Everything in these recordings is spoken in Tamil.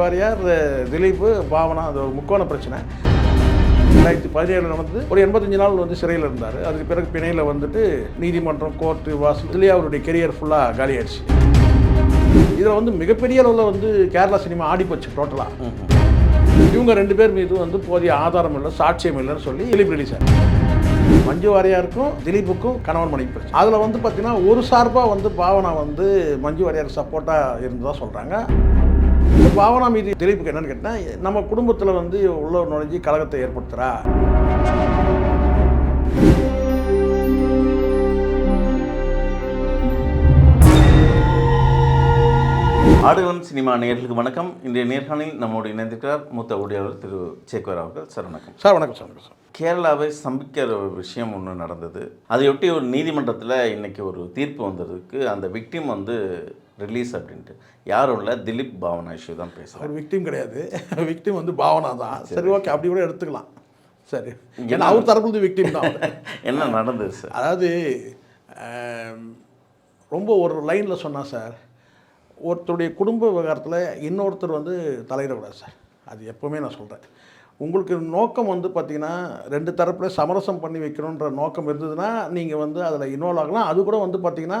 வாரியார் திலீப் பாவனா அது ஒரு முக்கோண பிரச்சனை. ரெண்டாயிரத்தி பதினேழு நடந்தது. ஒரு எண்பத்தஞ்சு நாள் வந்து சிறையில் இருந்தார். அதுக்கு பிறகு பிணையில் வந்துட்டு நீதிமன்றம் கோர்ட்டு வாசல் இதுலேயே அவருடைய கெரியர் ஃபுல்லாக காலியாயிடுச்சு இதில் வந்து மிகப்பெரிய அளவில் வந்து கேரளா சினிமா ஆடி போச்சு டோட்டலாக இவங்க ரெண்டு பேர் மீது வந்து போதிய ஆதாரம் இல்லை சாட்சியம் இல்லைன்னு சொல்லி திலீப் ரிலீஸ் ஆச்சு மஞ்சு வாரியாருக்கும் திலீப்புக்கும் கணவன் மனைவி பிரச்சனை. அதில் வந்து பார்த்தீங்கன்னா ஒரு சார்பாக வந்து பாவனா வந்து மஞ்சு வாரியாருக்கு சப்போர்ட்டாக இருந்ததாக சொல்கிறாங்க பாவனா மீது திலீப்புக்கு என்னன்னு கேட்டால் நம்ம குடும்பத்தில் வந்து உள்ள நுழைஞ்சி கலகத்தை ஏற்படுத்துகிறா ஆடுகளம் சினிமா நேயர்களுக்கு வணக்கம். இன்றைய நேர்காணலில் நம்மோடு இணைந்திருக்கிறார் மூத்த ஊழியர் திரு சேக்குவர் அவர்கள். சார் வணக்கம். சார் வணக்கம் சார் வணக்கம் சார். கேரளாவை சம்பிக்கிற ஒரு விஷயம் ஒன்று நடந்தது. அதையொட்டி ஒரு நீதிமன்றத்தில் இன்னைக்கு ஒரு தீர்ப்பு வந்ததுக்கு அந்த விக்டிம் வந்து ரிலீஸ் அப்படின்ட்டு. யாரும் இல்லை திலீப் பாவனா இஷ்யூ தான் பேசுகிறேன் அவர் விக்டிம் கிடையாது. விக்டிம் வந்து பாவனா தான். சரி ஓகே அப்படி கூட எடுத்துக்கலாம். சரி. ஏன்னா அவர் தரப்புல விக்டிம் தான். என்ன நடந்தது சார் அதாவது ரொம்ப ஒரு லைனில் சொன்னா சார் ஒருத்தருடைய குடும்ப விவகாரத்தில் இன்னொருத்தர் வந்து தலையிடக்கூடாது சார் அது எப்போவுமே நான் சொல்கிறேன் உங்களுக்கு நோக்கம் வந்து பார்த்தீங்கன்னா ரெண்டு தரப்புல சமரசம் பண்ணி வைக்கணுன்ற நோக்கம் இருந்ததுன்னா நீங்கள் வந்து அதில் இன்வால்வ் ஆகலாம். அது கூட வந்து பார்த்திங்கன்னா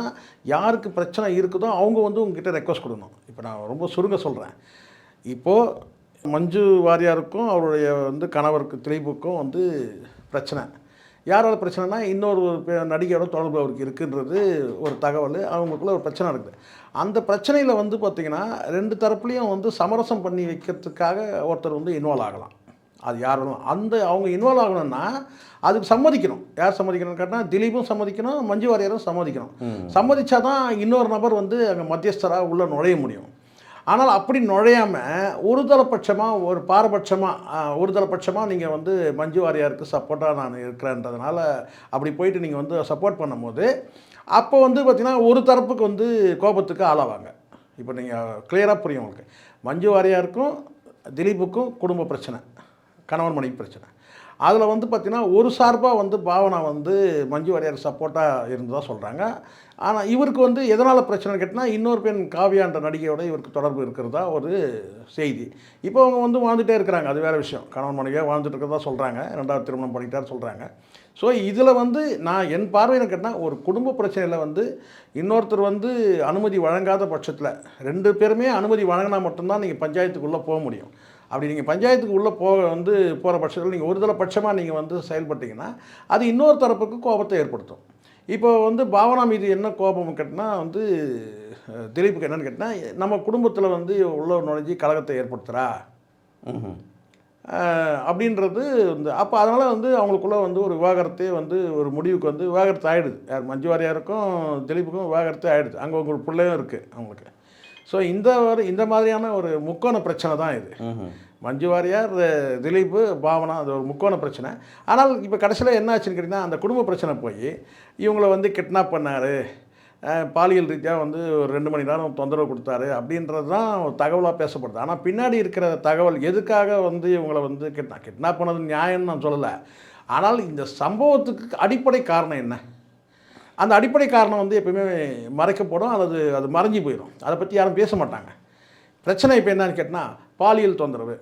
யாருக்கு பிரச்சனை இருக்குதோ அவங்க வந்து உங்ககிட்ட ரெக்வஸ்ட் கொடுக்கணும். இப்போ நான் ரொம்ப சுருங்க சொல்கிறேன் இப்போது மஞ்சு வாரியாருக்கும் அவருடைய வந்து கணவருக்கு திலீப்புக்கும் வந்து பிரச்சனை. யாரோட பிரச்சனைனா இன்னொரு நடிகையோட தொடர்பு அவருக்கு இருக்குன்றது ஒரு தகவல். அவங்களுக்குள்ள ஒரு பிரச்சனை இருக்குது. அந்த பிரச்சனையில் வந்து பார்த்திங்கன்னா ரெண்டு தரப்புலையும் வந்து சமரசம் பண்ணி வைக்கிறதுக்காக ஒருத்தர் வந்து இன்வால்வ் ஆகலாம். அது யார் வேணும் அந்த அவங்க இன்வால்வ் ஆகணும்னா அதுக்கு சம்மதிக்கணும். யார் சம்மதிக்கணும்னு கேட்டால் திலீப்பும் சம்மதிக்கணும் மஞ்சு வாரியரும் சம்மதிக்கணும் சம்மதிச்சாதான் இன்னொரு நபர் வந்து அங்கே மத்தியஸ்தராக உள்ளே நுழைய முடியும். ஆனால் அப்படி நுழையாமல் ஒரு தரப்பட்சமாக ஒரு பாரபட்சமாக ஒரு தரப்பட்சமாக நீங்கள் வந்து மஞ்சு வாரியாருக்கு சப்போர்ட்டாக நான் இருக்கிறேன்றதுனால அப்படி போயிட்டு நீங்கள் வந்து சப்போர்ட் பண்ணும்போது அப்போ வந்து பார்த்திங்கன்னா ஒரு தரப்புக்கு வந்து கோபத்துக்கு ஆளாவாங்க. இப்போ நீங்கள் கிளியராக புரியும் உங்களுக்கு. மஞ்சு வாரியாருக்கும் திலீப்புக்கும் குடும்ப பிரச்சனை. கணவன் மனைவி பிரச்சனை. அதில் வந்து பார்த்திங்கன்னா ஒரு சார்பாக வந்து பாவனா வந்து மஞ்சு வாரியார் சப்போர்ட்டாக இருந்ததாக சொல்கிறாங்க ஆனால் இவருக்கு வந்து எதனால் பிரச்சனை கேட்டால் இன்னொரு பெண் காவியான்ற நடிகையோட இவருக்கு தொடர்பு இருக்கிறதா ஒரு செய்தி. இப்போ அவங்க வந்து வாழ்ந்துட்டே இருக்கிறாங்க. அது வேறு விஷயம். கணவன் மனைவியாக வாழ்ந்துட்டு இருக்கிறதா சொல்கிறாங்க ரெண்டாவது திருமணம் பண்ணிட்டார் சொல்கிறாங்க ஸோ இதில் வந்து நான் என் பார்வையில் கேட்டால் ஒரு குடும்ப பிரச்சனையில் வந்து இன்னொருத்தர் வந்து அனுமதி வழங்காத பட்சத்தில் ரெண்டு பேருமே அனுமதி வழங்கினா மட்டும்தான் நீங்கள் பஞ்சாயத்துக்குள்ளே போக முடியும். அப்படி நீங்கள் பஞ்சாயத்துக்கு உள்ளே போக வந்து போகிற பட்சத்தில் நீங்கள் ஒரு பட்சமாக நீங்கள் வந்து செயல்பட்டீங்கன்னா அது இன்னொரு தரப்புக்கு கோபத்தை ஏற்படுத்தும். இப்போ வந்து பாவனா மீது என்ன கோபம் கேட்டினா வந்து திலீப்புக்கு என்னன்னு கேட்டால் நம்ம குடும்பத்தில் வந்து உள்ள நுழைஞ்சி கலகத்தை ஏற்படுத்துகிறா அப்படின்றது வந்து அப்போ அதனால் வந்து அவங்களுக்குள்ள வந்து ஒரு விவாகரத்தே வந்து ஒரு முடிவுக்கு வந்து விவாகரத்து ஆகிடுது யார் மஞ்சு வாரியாருக்கும் திலீப்புக்கும் விவாகரத்து ஆகிடுது அங்கே ஒரு பிள்ளையும் இருக்குது அவங்களுக்கு. ஸோ இந்த ஒரு இந்த மாதிரியான ஒரு முக்கோண பிரச்சனை தான் இது. மஞ்சு வாரியார் அஹ், திலீப் பாவனா அது ஒரு முக்கோண பிரச்சனை. ஆனால் இப்போ கடைசியில் என்ன ஆச்சுன்னு கேட்டிங்கன்னா அந்த குடும்ப பிரச்சனை போய் இவங்கள வந்து கிட்னாப் பண்ணார். பாலியல் ரீதியாக வந்து ஒரு ரெண்டு மணி நேரம் தொந்தரவு கொடுத்தாரு அப்படின்றது தான் தகவலாக பேசப்படுது. ஆனால் பின்னாடி இருக்கிற தகவல் எதுக்காக வந்து இவங்களை வந்து கிட்னா கிட்னாப் பண்ணது நியாயம்னு நான் சொல்லலை. ஆனால் இந்த சம்பவத்துக்கு அடிப்படை காரணம் என்ன? அந்த அடிப்படை காரணம் வந்து எப்பயுமே மறைக்கப்படும் அல்லது அது மறைஞ்சி போயிடும் அதை பற்றி யாரும் பேச மாட்டாங்க. பிரச்சனை இப்போ என்னன்னு கேட்டால் பாலியல் தொந்தரவு.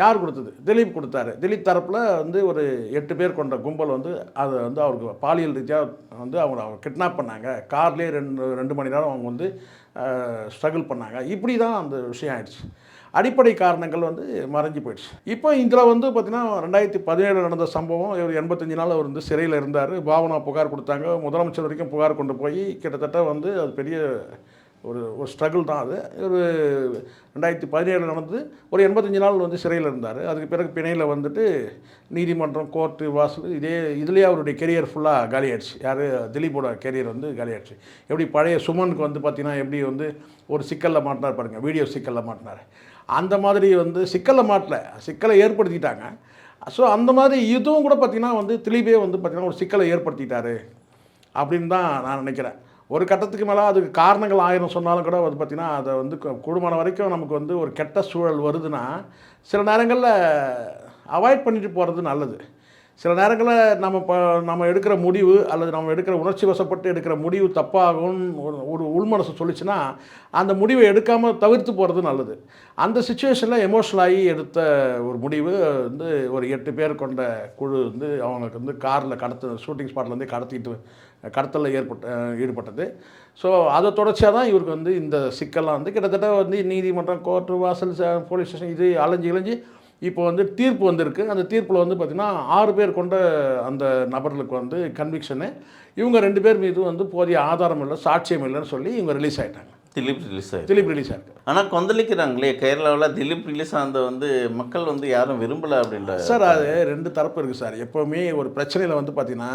யார் கொடுத்தது? திலீப் கொடுத்தாரு. திலீப் தரப்பில் வந்து ஒரு எட்டு பேர் கொண்ட கும்பல் வந்து அதை வந்து அவருக்கு பாலியல் ரீதியாக வந்து அவங்க அவங்க கிட்னாப் பண்ணாங்க. கார்லேயே ரெண்டு ரெண்டு மணி நேரம் அவங்க வந்து ஸ்ட்ரகிள் பண்ணாங்க. இப்படி தான் அந்த விஷயம் ஆயிடுச்சு. அடிப்படை காரணங்கள் வந்து மறைஞ்சு போயிடுச்சு. இப்போ இதில் வந்து பார்த்திங்கன்னா ரெண்டாயிரத்தி பதினேழு நடந்த சம்பவம் இவர் எண்பத்தஞ்சு நாள் அவர் வந்து சிறையில் இருந்தார். பாவனா புகார் கொடுத்தாங்க. முதலமைச்சர் வரைக்கும் புகார் கொண்டு போய் கிட்டத்தட்ட வந்து அது பெரிய ஒரு ஒரு ஸ்ட்ரகிள் தான் அது. ஒரு ரெண்டாயிரத்தி பதினேழு நடந்து ஒரு எண்பத்தஞ்சு நாள் வந்து சிறையில் இருந்தார். அதுக்கு பிறகு பிணையில் வந்துட்டு நீதிமன்றம் கோர்ட்டு வாசல் இதே இதுலேயே அவருடைய கெரியர் ஃபுல்லாக காலியாயிடுச்சு. யார்? திலீப்போட கெரியர் வந்து காலியாயிடுச்சு. எப்படி பழைய சுமனுக்கு வந்து பார்த்திங்கன்னா எப்படி வந்து ஒரு சிக்கலில் மாட்டினார் பாருங்கள் வீடியோ சிக்கலில் மாட்டினார். அந்த மாதிரி வந்து சிக்கலை மாட்டல. சிக்கலை ஏற்படுத்திட்டாங்க. ஸோ அந்த மாதிரி இதுவும் கூட பார்த்திங்கன்னா வந்து திலீபே வந்து பார்த்திங்கன்னா ஒரு சிக்கலை ஏற்படுத்திட்டாரு அப்படின்னு தான் நான் நினைக்கிறேன். ஒரு கட்டத்துக்கு மேலே அதுக்கு காரணங்கள் ஆயிரம் சொன்னாலும் கூட வந்து பார்த்திங்கன்னா அதை வந்து கூடுமான வரைக்கும் நமக்கு வந்து ஒரு கெட்ட சூழல் வருதுன்னா சில நேரங்களில் அவாய்ட் பண்ணிட்டு போகிறது நல்லது. சில நேரங்களில் நம்ம இப்போ நம்ம எடுக்கிற முடிவு அல்லது நம்ம எடுக்கிற உணர்ச்சி வசப்பட்டு எடுக்கிற முடிவு தப்பாகும்னு ஒரு ஒரு உள்மனசு சொல்லிச்சுன்னா அந்த முடிவை எடுக்காமல் தவிர்த்து போகிறது நல்லது. அந்த சுச்சுவேஷனில் எமோஷனல் ஆகி எடுத்த ஒரு முடிவு வந்து ஒரு எட்டு பேர் கொண்ட குழு வந்து அவங்களுக்கு வந்து காரில் கடத்து ஷூட்டிங் ஸ்பாட்லேருந்து கடத்திட்டு கடத்தலில் ஏற்பட்ட ஈடுபட்டது. ஸோ அதை தொடர்ச்சியாக தான் இவருக்கு வந்து இந்த சிக்கல்லாம் வந்து கிட்டத்தட்ட வந்து நீதிமன்றம் கோர்ட்டு வாசல் போலீஸ் ஸ்டேஷன் இது அலைஞ்சு இழைஞ்சி இப்போ வந்து தீர்ப்பு வந்திருக்கு. அந்த தீர்ப்பில் வந்து பார்த்திங்கன்னா ஆறு பேர் கொண்ட அந்த நபர்களுக்கு வந்து கன்விக்ஷனு இவங்க ரெண்டு பேர் மீது வந்து போதிய ஆதாரம் இல்லை சாட்சியம் இல்லைன்னு சொல்லி இவங்க ரிலீஸ் ஆகிட்டாங்க திலீப் ரிலீஸ் ஆயிருக்கு. திலீப் ரிலீஸ் ஆயிருக்கு. ஆனால் கொந்தளிக்கிறாங்களே கேரளாவில் திலீப் ரிலீஸ் ஆனதை வந்து மக்கள் வந்து யாரும் விரும்பலை அப்படின்ற சார் அது ரெண்டு தரப்பு இருக்குது சார். எப்போவுமே ஒரு பிரச்சனையில் வந்து பார்த்தீங்கன்னா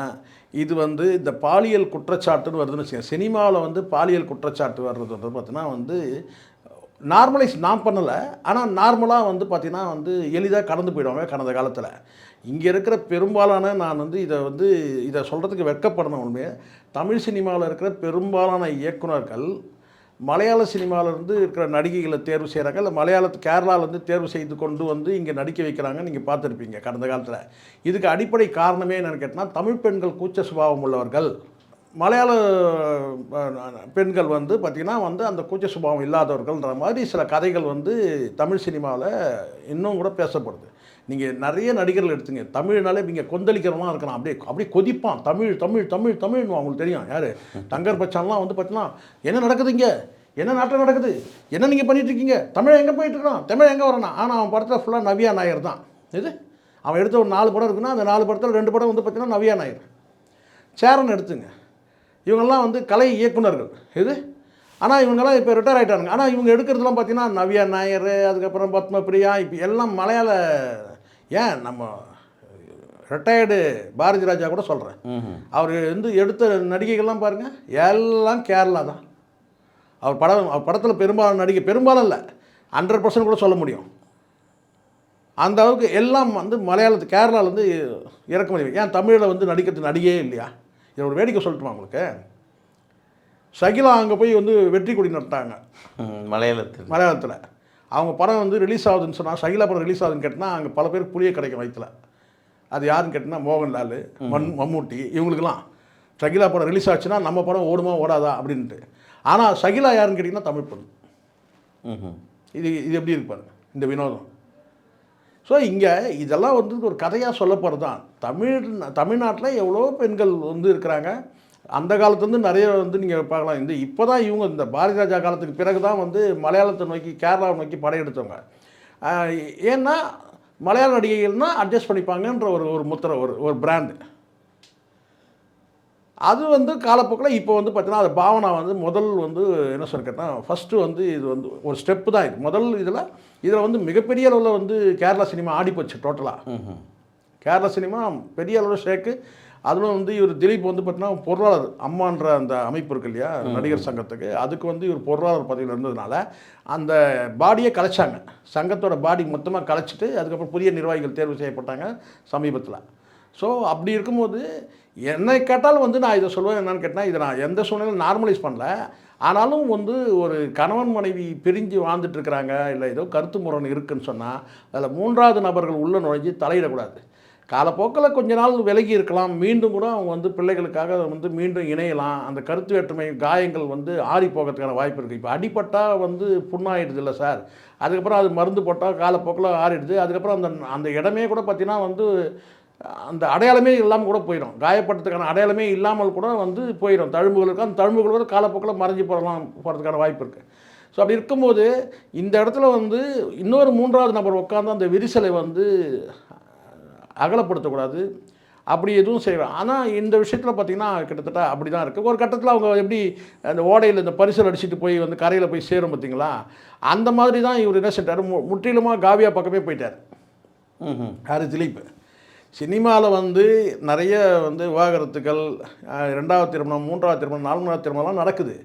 இது வந்து இந்த பாலியல் குற்றச்சாட்டுன்னு வருதுன்னு வச்சுக்கோங்க. சினிமாவில் வந்து பாலியல் குற்றச்சாட்டு வர்றது வந்து பார்த்தீங்கன்னா வந்து நார்மலைஸ் நான் பண்ணலை. ஆனால் நார்மலாக வந்து பார்த்திங்கன்னா வந்து எளிதாக கடந்து போயிடுவாங்க கடந்த காலத்தில். இங்கே இருக்கிற பெரும்பாலான நான் வந்து இதை வந்து இதை சொல்கிறதுக்கு வெட்கப்படணும் உண்மையே. தமிழ் சினிமாவில் இருக்கிற பெரும்பாலான இயக்குனர்கள் மலையாள சினிமாவிலேருந்து இருக்கிற நடிகைகளை தேர்வு செய்கிறாங்க இல்லை மலையாளத்து கேரளாவிலேருந்து தேர்வு செய்து கொண்டு வந்து இங்கே நடிக்க வைக்கிறாங்க நீங்கள் பார்த்துருப்பீங்க கடந்த காலத்தில். இதுக்கு அடிப்படை காரணமே என்னென்னு கேட்டால் தமிழ் பெண்கள் கூச்ச சுபாவம் உள்ளவர்கள். மலையாள பெண்கள் வந்து பார்த்திங்கன்னா வந்து அந்த கூச்ச சுபாவம் இல்லாதவர்கள்ன்ற மாதிரி சில கதைகள் வந்து தமிழ் சினிமாவில் இன்னும் கூட பேசப்படுது. நீங்கள் நிறைய நடிகர்கள் எடுத்துங்க. தமிழ்னாலே இங்கே கொந்தளிக்கிறவனா இருக்கலாம். அப்படியே அப்படியே கொதிப்பான். தமிழ் தமிழ் தமிழ் தமிழ்னு அவங்களுக்கு தெரியும். யார்? தங்கர் பச்சான்லாம் வந்து பார்த்தீங்கன்னா என்ன நடக்குது இங்கே? என்ன நாட்டம் நடக்குது? என்ன நீங்கள் பண்ணிகிட்டு இருக்கீங்க தமிழ் எங்கே போயிட்டுருக்கான்? தமிழ் எங்கே வரணும் ஆனால் அவன் படத்தில் ஃபுல்லாக நவியா நாயர் தான். இது அவன் எடுத்த ஒரு நாலு படம் இருக்குன்னா அந்த நாலு படத்தில் ரெண்டு படம் வந்து பார்த்தீங்கன்னா நவியா நாயர். சேரன் எடுத்துங்க. இவங்கெல்லாம் வந்து கலை இயக்குனர்கள் இது ஆனால் இவங்கெல்லாம் இப்போ ரிட்டையர் ஆகிட்டானுங்க ஆனால் இவங்க எடுக்கிறதுலாம் பார்த்தீங்கன்னா நவ்யா நாயர் அதுக்கப்புறம் பத்மபிரியா இப்போ எல்லாம் மலையாள ஏன் நம்ம ரிட்டையர்டு பாரதி ராஜா கூட சொல்கிறேன். அவர் வந்து எடுத்த நடிகைகள்லாம் பாருங்கள் எல்லாம் கேரளா தான். அவர் படம் அவர் படத்தில் பெரும்பாலான நடிகை பெரும்பாலும் இல்லை ஹண்ட்ரட் பர்சன்ட் கூட சொல்ல முடியும். அந்த அளவுக்கு எல்லாம் வந்து மலையாளத்து கேரளாவிலேருந்து இறக்குமதி. ஏன் தமிழில் வந்து நடிக்கிறது நடிகையே இல்லையா? ஒரு வேடிக்கை சொல்லட்டுமா உங்களுக்கு? சகிலா அங்கே போய் வந்து வெற்றி கொடி நட்டாங்க மலையாளத்தில். மலையாளத்தில். அவங்க படம் வந்து ரிலீஸ் ஆகுதுன்னு சொன்னால் சகிலா படம் ரிலீஸ் ஆகுதுன்னு கேட்டால் அங்கே பல பேருக்கு புளிய கிடைக்கும் வயிற்றுல அது யாருன்னு கேட்டினா மோகன்லால் மண் மம்மூட்டி இவங்களுக்கெல்லாம். சகிலா படம் ரிலீஸ் ஆச்சுன்னா நம்ம படம் ஓடுமா ஓடாதா அப்படின்ட்டு. ஆனால் சகிலா யாருன்னு கேட்டிங்கன்னா தமிழ் பொண்ணு. இது இது எப்படி இருக்கு பாருங்க இந்த வினோதம். ஸோ இங்கே இதெல்லாம் வந்து ஒரு கதையாக சொல்லப்படுறது தான் தமிழ் தமிழ்நாட்டில் எவ்வளோ பெண்கள் வந்து இருக்கிறாங்க? அந்த காலத்துலேருந்து நிறைய வந்து நீங்கள் பார்க்கலாம். இந்த இப்போ தான் இவங்க இந்த பாரதி ராஜா காலத்துக்கு பிறகு தான் வந்து மலையாளத்தை நோக்கி கேரளாவை நோக்கி படையெடுத்தவங்க ஏன்னா மலையாள நடிகைகள்னால் அட்ஜஸ்ட் பண்ணிப்பாங்கன்ற ஒரு ஒரு முத்திரை ஒரு ஒரு பிராண்டு அது வந்து காலப்போக்கில் இப்போ வந்து பார்த்தீங்கன்னா அது பாவனா வந்து முதல் வந்து என்ன சொல்ல கேட்டால் ஃபஸ்ட்டு வந்து இது வந்து ஒரு ஸ்டெப்பு தான் இது. முதல் இதில் இதில் வந்து மிகப்பெரிய அளவில் வந்து கேரளா சினிமா ஆடி போச்சு டோட்டலாக. கேரளா சினிமா பெரிய அளவில் ஷேக்கு அதில் வந்து இவர் திலீப் வந்து பார்த்தீங்கன்னா பொருளாளர் அம்மான்ற அந்த அமைப்பு இருக்கு இல்லையா நடிகர் சங்கத்துக்கு. அதுக்கு வந்து இவர் பொருளாளர் பதவியில் இருந்ததுனால அந்த பாடியை கலைச்சாங்க. சங்கத்தோட பாடி மொத்தமாக கலைச்சிட்டு அதுக்கப்புறம் புதிய நிர்வாகிகள் தேர்வு செய்யப்பட்டாங்க சமீபத்தில். ஸோ அப்படி இருக்கும்போது என்னை கேட்டாலும் வந்து நான் இதை சொல்லுவேன் என்னன்னு கேட்டால் இதை நான் எந்த சூழ்நிலையும் நார்மலைஸ் பண்ணல. ஆனாலும் வந்து ஒரு கணவன் மனைவி பிரிஞ்சு வாழ்ந்துட்டுருக்கிறாங்க இல்லை ஏதோ கருத்து முரண் இருக்குன்னு சொன்னால் அதில் மூன்றாவது நபர்கள் உள்ளே நுழைஞ்சு தலையிடக்கூடாது. காலப்போக்கில் கொஞ்ச நாள் விலகி இருக்கலாம் மீண்டும் கூட அவங்க வந்து பிள்ளைகளுக்காக வந்து மீண்டும் இணையலாம். அந்த கருத்து வேற்றுமை காயங்கள் வந்து ஆறி போகிறதுக்கான வாய்ப்பு இருக்குது இப்போ அடிபட்டால் வந்து புண்ணாயிடுது இல்லை சார். அதுக்கப்புறம் அது மருந்து போட்டால் காலப்போக்கில் ஆறிடுது. அதுக்கப்புறம் அந்த அந்த இடமே கூட பார்த்திங்கன்னா வந்து அந்த அடையாளமே இல்லாமல் கூட போயிடும். காயப்பட்டதுக்கான அடையாளமே இல்லாமல் கூட வந்து போயிடும். தழும்புகள் இருக்கும். அந்த தழும்புகள் கூட காலப்போக்கில் மறைஞ்சு போகலாம் போகிறதுக்கான வாய்ப்பு இருக்குது ஸோ அப்படி இருக்கும்போது இந்த இடத்துல வந்து இன்னொரு மூன்றாவது நபர் உட்காந்து அந்த விரிசலை வந்து அகலப்படுத்தக்கூடாது. அப்படி எதுவும் செய்யலாம் ஆனால் இந்த விஷயத்தில் பார்த்தீங்கன்னா கிட்டத்தட்ட அப்படி தான் இருக்குது ஒரு கட்டத்தில் அவங்க எப்படி அந்த ஓடையில் இந்த பரிசல் அடிச்சுட்டு போய் வந்து கரையில் போய் சேரும் பார்த்தீங்களா அந்த மாதிரி தான் இவர் என்ன செஞ்சார்? மு- முற்றிலுமாக காவியா பக்கமே போயிட்டார். யார் திலீப் சினிமாவில் வந்து நிறைய வந்து விவாகரத்துக்கள் ரெண்டாவது திருமணம் மூன்றாவது திருமணம் நான்காவது திருமணம்லாம் நடக்குது.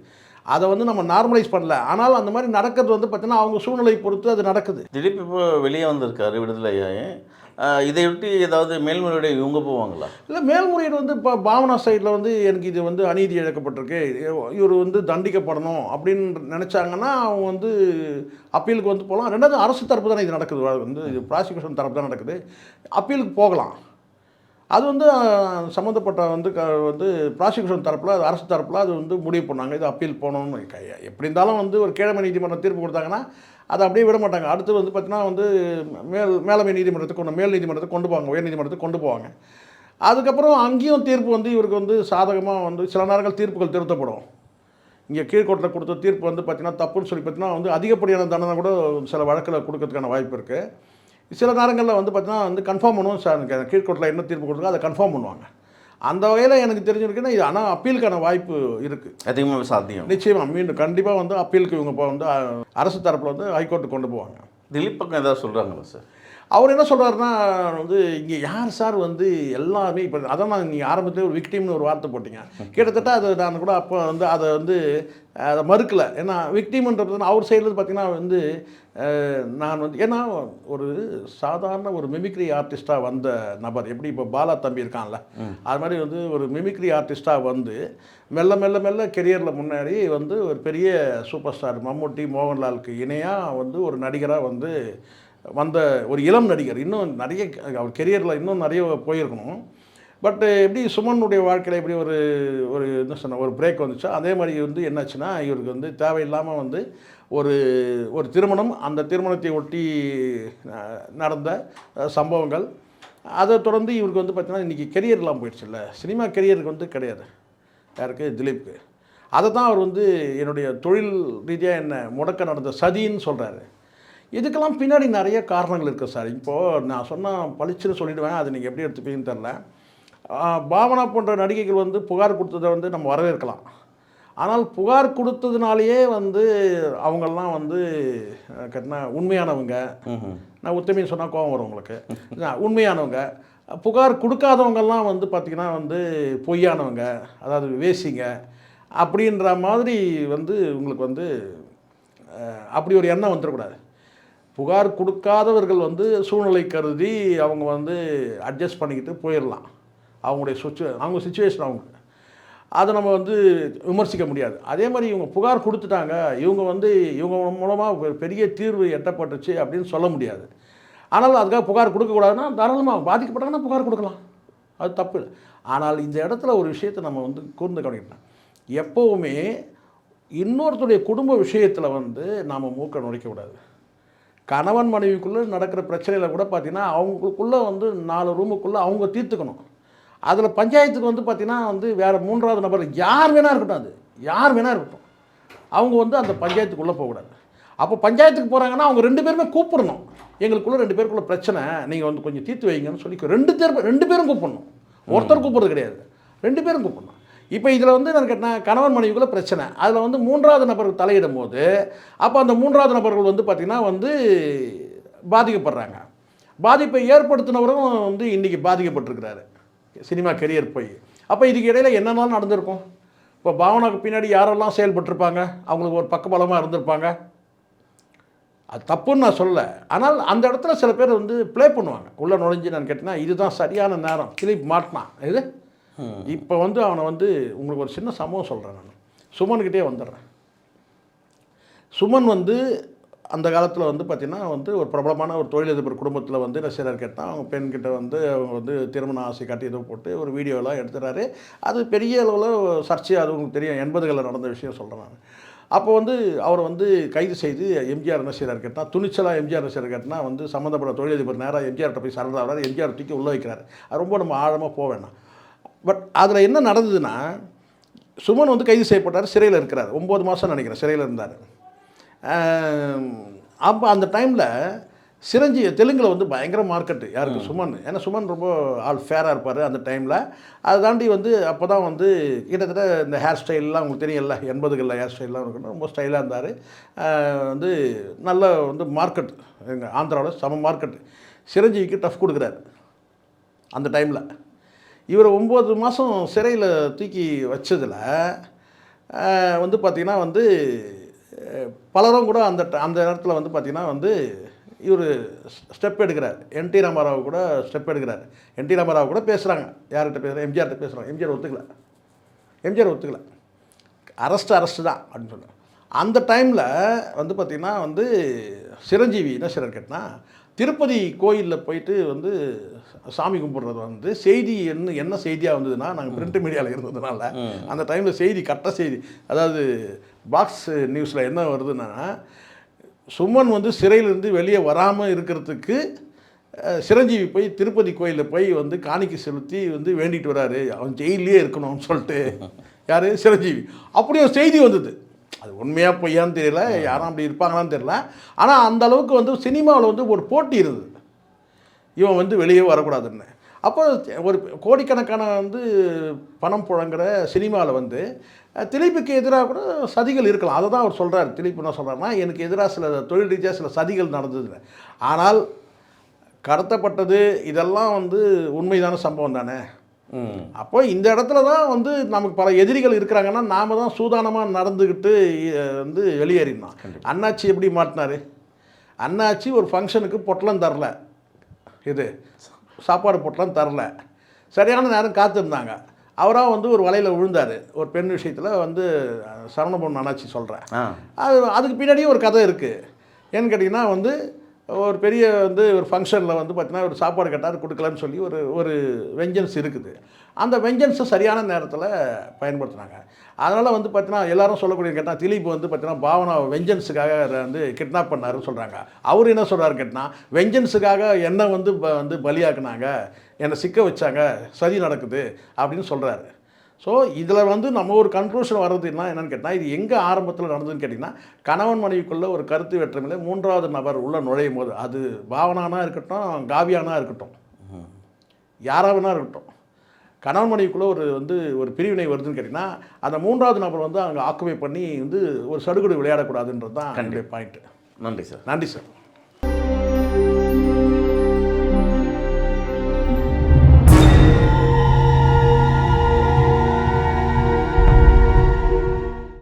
அதை வந்து நம்ம நார்மலைஸ் பண்ணல. ஆனால் அந்த மாதிரி நடக்கிறது வந்து பார்த்தீங்கன்னா அவங்க சூழ்நிலை பொறுத்து அது நடக்குது. திலீப் இப்போ வெளியே வந்திருக்காரு விடுதலையாகி இதையொட்டி ஏதாவது மேல்முறையீடு இவங்க போவாங்களா? இல்லை மேல்முறையீடு வந்து இப்போ பாவனா சைடில் வந்து எனக்கு இது வந்து அநீதி இழக்கப்பட்டிருக்கு. இவர் வந்து தண்டிக்கப்படணும் அப்படின்னு நினச்சாங்கன்னா அவங்க வந்து அப்பீலுக்கு வந்து போகலாம். ரெண்டாவது அரசு தரப்பு தானே இது நடக்குது. வந்து இது ப்ராசிக்யூஷன் தரப்பு தான் நடக்குது. அப்பீலுக்கு போகலாம். அது வந்து சம்மந்தப்பட்ட வந்து க வந்து ப்ராசிக்யூஷன் தரப்பில் அது அரசு தரப்பில் அது வந்து முடிவு பண்ணாங்க. இது அப்பீல் போகணும்னு க- எப்படி இருந்தாலும் வந்து ஒரு கீழமை நீதிமன்றம் தீர்ப்பு கொடுத்தாங்கன்னா அதை அப்படியே விட மாட்டாங்க. அடுத்து வந்து பார்த்தீங்கன்னா வந்து மேல் மேலமை நீதிமன்றத்துக்கு கொண்டு மேல் நீதிமன்றத்துக்கு கொண்டு போவாங்க. உயர் நீதிமன்றத்துக்கு கொண்டு போவாங்க. அதுக்கப்புறம் அங்கேயும் தீர்ப்பு வந்து இவருக்கு வந்து சாதகமாக வந்து சில நேரங்கள் தீர்ப்புகள் திருத்தப்படும். இங்கே கீழ்கோட்டில் கொடுத்த தீர்ப்பு வந்து பார்த்திங்கன்னா தப்புன்னு சொல்லி பார்த்தீங்கன்னா வந்து அதிகப்படியான தண்டனை கூட சில வழக்கில் கொடுக்கறதுக்கான வாய்ப்பு இருக்குது சில நேரங்களில் வந்து பார்த்தீங்கன்னா வந்து கன்ஃபார்ம் பண்ணுவோம் சார். எனக்கு கீழ்கோர்ட்டில் என்ன தீர்ப்பு கொடுத்தோ அதை கன்ஃபார்ம் பண்ணுவாங்க. அந்த வகையில் எனக்கு தெரிஞ்சிருக்குன்னா இது ஆனால் அப்பீலுக்கான வாய்ப்பு இருக்குது அதிகமாக சாத்தியம் நிச்சயமாக மீண்டும் கண்டிப்பாக வந்து அப்பீலுக்கு இவங்க இப்போ வந்து அரசு தரப்பில் வந்து ஹைகோர்ட்டுக்கு கொண்டு போவாங்க. திலீப் பக்கம் ஏதாவது சொல்கிறாங்களா சார்? அவர் என்ன சொல்கிறாருன்னா வந்து இங்கே யார் சார் வந்து எல்லாருமே இப்போ அதான் நான் நீங்கள் ஆரம்பத்தில் ஒரு விக்டிம்னு ஒரு வார்த்தை போட்டீங்க. கிட்டத்தட்ட அது நான் கூட அப்போ வந்து அதை வந்து அதை மறுக்கலை. ஏன்னா விக்டிம்ன்றது அவர் சைடில் பார்த்தீங்கன்னா வந்து நான் வந்து ஏன்னா ஒரு சாதாரண ஒரு மிமிக்ரி ஆர்டிஸ்ட்டாக வந்த நபர் எப்படி இப்போ பாலா தம்பி இருக்கான்ல அது மாதிரி வந்து ஒரு மிமிக்ரி ஆர்டிஸ்ட்டாக வந்து மெல்ல மெல்ல மெல்ல கெரியரில் முன்னாடி வந்து ஒரு பெரிய சூப்பர் ஸ்டார் மம்முட்டி மோகன்லாலுக்கு இணையாக வந்து ஒரு நடிகராக வந்து வந்த ஒரு இளம் நடிகர். இன்னும் நிறைய அவர் கெரியரில் இன்னும் நிறைய போயிருக்கணும். பட்டு எப்படி சுமனுடைய வாழ்க்கையில் எப்படி ஒரு ஒரு என்ன சொன்ன ஒரு பிரேக் வந்துச்சோ அதே மாதிரி வந்து என்னாச்சுன்னா இவருக்கு வந்து தேவையில்லாமல் வந்து ஒரு ஒரு திருமணம் அந்த திருமணத்தை ஒட்டி நடந்த சம்பவங்கள். அதை தொடர்ந்து இவருக்கு வந்து பார்த்தீங்கன்னா இன்றைக்கி கெரியர்லாம் போயிடுச்சுல்ல. சினிமா கெரியருக்கு வந்து கிடையாது. யாருக்கு? திலீப்க்கு. அதை தான் அவர் வந்து என்னுடைய தொழில் ரீதியாக என்ன முடக்க நடந்த சதின்னு சொல்கிறாரு இதுக்கெல்லாம் பின்னாடி நிறைய காரணங்கள் இருக்குது சார். இப்போது நான் சொன்னால் பளிச்சுன்னு சொல்லிடுவேன் அது நீங்கள் எப்படி எடுத்துப்பீங்கன்னு தெரில பாவனா போன்ற நடிகைகள் வந்து புகார் கொடுத்ததை வந்து நம்ம வரவேற்கலாம். ஆனால் புகார் கொடுத்ததுனாலேயே வந்து அவங்கெல்லாம் வந்து கட்டின உண்மையானவங்க. நான் உத்தமைன்னு சொன்னால் கோவம் வரும் உங்களுக்கு. உண்மையானவங்க. புகார் கொடுக்காதவங்கெல்லாம் வந்து பார்த்திங்கன்னா வந்து பொய்யானவங்க அதாவது வேசிங்க அப்படின்ற மாதிரி வந்து உங்களுக்கு வந்து அப்படி ஒரு எண்ணம் வந்துடக்கூடாது. புகார் கொடுக்காதவர்கள் வந்து சூழ்நிலை கருதி அவங்க வந்து அட்ஜஸ்ட் பண்ணிக்கிட்டு போயிடலாம். அவங்களுடைய சுச்சு அவங்க சுச்சுவேஷன் அவங்க. அதை நம்ம வந்து விமர்சிக்க முடியாது. அதே மாதிரி இவங்க புகார் கொடுத்துட்டாங்க இவங்க வந்து இவங்க மூலமாக பெரிய தீர்வு எட்டப்பட்டுச்சு அப்படின்னு சொல்ல முடியாது. ஆனால் அதுக்காக புகார் கொடுக்கக்கூடாதுன்னா தாராளமாக பாதிக்கப்பட்டாங்கன்னா புகார் கொடுக்கலாம். அது தப்பு இல்லை. ஆனால் இந்த இடத்துல ஒரு விஷயத்தை நம்ம வந்து கூர்ந்து கவனிக்கணும். எப்போவுமே இன்னொருத்தருடைய குடும்ப விஷயத்தில் வந்து நாம் மூக்க நுழைக்கக்கூடாது. கணவன் மனைவிக்குள்ளே நடக்கிற பிரச்சனையில் கூட பார்த்தீங்கன்னா அவங்களுக்குள்ளே வந்து நாலு ரூமுக்குள்ளே அவங்க தீர்த்துக்கணும். அதில் பஞ்சாயத்துக்கு வந்து பார்த்தீங்கன்னா வந்து வேறு மூன்றாவது நபர் யார் வேணால் இருக்கட்டும் அது. யார் வேணால் இருக்கட்டும். அவங்க வந்து அந்த பஞ்சாயத்துக்குள்ளே போகக்கூடாது. அப்போ பஞ்சாயத்துக்கு போகிறாங்கன்னா அவங்க ரெண்டு பேருமே கூப்பிடணும். எங்களுக்குள்ளே ரெண்டு பேருக்குள்ள பிரச்சனை நீங்கள் வந்து கொஞ்சம் தீர்த்து வைங்கன்னு சொல்லி ரெண்டு பேர் ரெண்டு பேரும் கூப்பிடணும். ஒருத்தர் கூப்பிட்றது கிடையாது. ரெண்டு பேரும் கூப்பிடணும். இப்போ இதில் வந்து நான் கேட்டேன் கணவன் மனைவிக்குள்ள பிரச்சனை. அதில் வந்து மூன்றாவது நபர்கள் தலையிடும் போது அப்போ அந்த மூன்றாவது நபர்கள் வந்து பார்த்திங்கன்னா வந்து பாதிக்கப்படுறாங்க. பாதிப்பை ஏற்படுத்தினவரும் வந்து இன்றைக்கி பாதிக்கப்பட்டிருக்கிறாரு. சினிமா கெரியர் போய். அப்போ இதுக்கு இடையில் என்னென்னாலும் நடந்திருக்கும்? இப்போ பாவனாவுக்கு பின்னாடி யாரெல்லாம் செயல்பட்டிருப்பாங்க? அவங்களுக்கு ஒரு பக்கபலமாக இருந்திருப்பாங்க? அது தப்புன்னு நான் சொல்லலை. ஆனால் அந்த இடத்துல சில பேர் வந்து ப்ளே பண்ணுவாங்க. உள்ளே நுழைஞ்சு நான் கேட்டேன்னா இதுதான் சரியான நேரம். கிளிப் மாட்டினான் இது? இப்போ வந்து அவனை வந்து உங்களுக்கு ஒரு சின்ன சம்பவம் சொல்கிறேன் நான். சுமன்கிட்டே வந்துடுறேன். சுமன் வந்து அந்த காலத்தில் வந்து பார்த்திங்கன்னா வந்து ஒரு பிரபலமான ஒரு தொழிலதிபர் குடும்பத்தில் வந்து ரசிகர் கேட்டால் அவங்க பெண்கிட்ட வந்து அவங்க வந்து திருமண ஆசை காட்டி ஏதோ போட்டு ஒரு வீடியோலாம் எடுத்துறாரு. அது பெரிய அளவில் சர்ச்சையாக அது உங்களுக்கு தெரியும். எண்பதுகளில் நடந்த விஷயம் சொல்கிறேன் நான். அப்போ வந்து அவர் வந்து கைது செய்து எம்ஜிஆர் என்ன செய்கிறார் கேட்டால் துணிச்சலாக எம்ஜிஆர் என்ன செய்கிறார் கேட்டால் வந்து சம்மந்தப்பட்ட தொழிலதிபர் நேராக எம்ஜிஆர்கிட்ட போய் சரணாகிறார் ஆகிறார் எம்ஜிஆர் தூக்கி உள்ளே வைக்கிறார். அது ரொம்ப நம்ம ஆழமாக போக வேணாம். பட் அதில் என்ன நடந்ததுன்னா சுமன் வந்து கைது செய்யப்பட்டார் சிறையில் இருக்கிறார். ஒம்பது மாதம் நினைக்கிறேன் சிறையில் இருந்தார். அப்போ அந்த டைமில் சிரஞ்சி தெலுங்கில் வந்து பயங்கர மார்க்கெட்டு யாருக்கு? சுமன். ஏன்னா சுமன் ரொம்ப ஆள் ஃபேராக இருப்பார் அந்த டைமில் அதை தாண்டி வந்து அப்போ தான் வந்து கிட்டத்தட்ட இந்த ஹேர் ஸ்டைல்லாம் உங்களுக்கு தெரியல எண்பதுகளில் ஹேர் ஸ்டைல்லாம் இருக்கணும் ரொம்ப ஸ்டைலாக இருந்தார். வந்து நல்ல வந்து மார்க்கெட் எங்கள் ஆந்திராவில் செம மார்க்கெட்டு சிரஞ்சீவிக்கு டஃப் கொடுக்குறாரு அந்த டைமில் இவர் ஒம்பது மாதம் சிறையில் தூக்கி வச்சதில் வந்து பார்த்திங்கன்னா வந்து பலரும் கூட அந்த அந்த நேரத்தில் வந்து பார்த்திங்கன்னா வந்து இவர் ஸ்டெப் எடுக்கிறார். என்டி ராமாராவ் கூட ஸ்டெப் எடுக்கிறார். என்டி ராமாராவ் கூட பேசுகிறாங்க யார்கிட்ட பேசுகிறாங்க எம்ஜிஆர்கிட்ட பேசுகிறாங்க எம்ஜிஆர் ஒத்துக்கல. எம்ஜிஆர் ஒத்துக்கல. அரெஸ்ட் அரெஸ்ட் தான் அப்படின்னு சொன்னாங்க அந்த டைமில் வந்து பார்த்திங்கன்னா வந்து சிரஞ்சீவி என்ன சிலர் கேட்டால் திருப்பதி கோயிலில் போயிட்டு வந்து சாமி கும்பிட்றது வந்து செய்தி என்ன என்ன செய்தியாக வந்ததுன்னா நாங்கள் பிரிண்ட் மீடியாவில் இருந்ததுனால அந்த டைமில் செய்தி கட்ட செய்தி அதாவது பாக்ஸ் நியூஸில் என்ன வருதுன்னா சுமன் வந்து சிறையிலேருந்து வெளியே வராமல் இருக்கிறதுக்கு சிரஞ்சீவி போய் திருப்பதி கோயிலில் போய் வந்து காணிக்கை செலுத்தி வந்து வேண்டிட்டு வராரு. அவன் ஜெயிலே இருக்கணும்னு சொல்லிட்டு. யார்? சிரஞ்சீவி. அப்படி ஒரு செய்தி வந்தது. அது உண்மையாக பொய்யான்னு தெரியல யாரும் அப்படி இருப்பாங்களான்னு தெரியல. ஆனால் அந்த அளவுக்கு வந்து சினிமாவில் வந்து ஒரு போட்டி இருந்தது. இவன் வந்து வெளியே வரக்கூடாதுன்னு. அப்போ ஒரு கோடிக்கணக்கான வந்து பணம் புழங்குற சினிமாவில் வந்து திலீப்புக்கு எதிராக கூட சதிகள் இருக்கலாம். அதை தான் அவர் சொல்கிறார் திலீப் என்ன சொல்கிறாருன்னா எனக்கு எதிராக சில தொழில் ரீதியாக சில சதிகள் நடந்தது ஆனால் கடத்தப்பட்டது இதெல்லாம் வந்து உண்மைதான சம்பவம் தானே? அப்போ இந்த இடத்துல தான் வந்து நமக்கு பல எதிரிகள் இருக்கிறாங்கன்னா நாம தான் சூதானமாக நடந்துக்கிட்டு வந்து வெளியேறினோம் அண்ணாச்சி எப்படி மாட்டினாரு? அண்ணாச்சி ஒரு ஃபங்க்ஷனுக்கு பொட்டலம் தரல. இது சாப்பாடு பொட்டலம் தரல. சரியான நேரம் காத்திருந்தாங்க. அவராக வந்து ஒரு வலையில் விழுந்தார். ஒரு பெண் விஷயத்தில் வந்து அஹ், சரவணபவன் அண்ணாச்சி சொல்கிறேன் அது அதுக்கு பின்னாடியும் ஒரு கதை இருக்குது ஏன்னு கேட்டிங்கன்னா வந்து ஒரு பெரிய வந்து ஒரு ஃபங்க்ஷனில் வந்து பார்த்தீங்கன்னா ஒரு சாப்பாடு கேட்டார் கொடுக்கலன்னு சொல்லி ஒரு ஒரு வெஞ்சன்ஸ் இருக்குது. அந்த வெஞ்சன்ஸை சரியான நேரத்தில் பயன்படுத்துனாங்க. அதனால் வந்து பார்த்தீங்கன்னா எல்லாரும் சொல்லக்கூடிய கேட்டால் திலீப் வந்து பார்த்தீங்கன்னா பாவனா வெஞ்சன்ஸுக்காக வந்து கிட்னாப் பண்ணாருன்னு சொல்கிறாங்க அவர் என்ன சொல்கிறார் கேட்டால் வெஞ்சன்ஸுக்காக என்னை வந்து வந்து பலியாக்குனாங்க. என்னை சிக்க வச்சாங்க. சதி நடக்குது. அப்படின்னு சொல்கிறாரு ஸோ இதில் வந்து நம்ம ஒரு கன்க்ளூஷன் வர்றதுன்னா என்னன்னு கேட்டால் இது எங்கே ஆரம்பத்தில் நடந்ததுன்னு கேட்டிங்கன்னா கணவன் மனைவிக்குள்ள ஒரு கருத்து வேற்றுமையில் மூன்றாவது நபர் உள்ள நுழையும் போது அது பாவனானா இருக்கட்டும் காவியானா இருக்கட்டும். யாராக வேணா இருக்கட்டும். கணவன் மனைவிக்குள்ளே ஒரு வந்து ஒரு பிரிவினை வருதுன்னு கேட்டிங்கன்னா அந்த மூன்றாவது நபர் வந்து அங்கே ஆக்குபை பண்ணி வந்து ஒரு சடுகுடு விளையாடக்கூடாதுன்றது தான் என்னுடைய பாயிண்ட்டு நன்றி சார். நன்றி சார்.